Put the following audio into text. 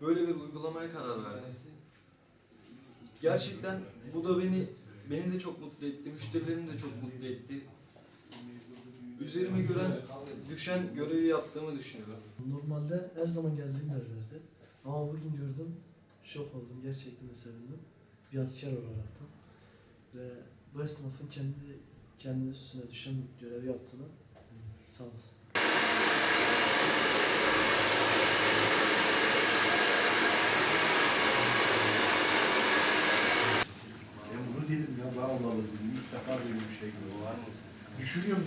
böyle bir uygulamaya karar verdim. Gerçekten bu da beni beni de çok mutlu etti, müşterilerimi de çok mutlu etti. Üzerime gören düşen görevi yaptığımı düşünüyorum. Normalde her zaman geldiğim yerlerde. Ama bugün gördüm, şok oldum. Gerçekten sevindim. Bir asker olaraktan. Ve bu esnafın kendi kendi üstüne düşen görevi yaptığını sağ olsun. Ben bunu dedim ya daha olmalı dedim. İlk defa böyle bir şey mı? Düşünüyorum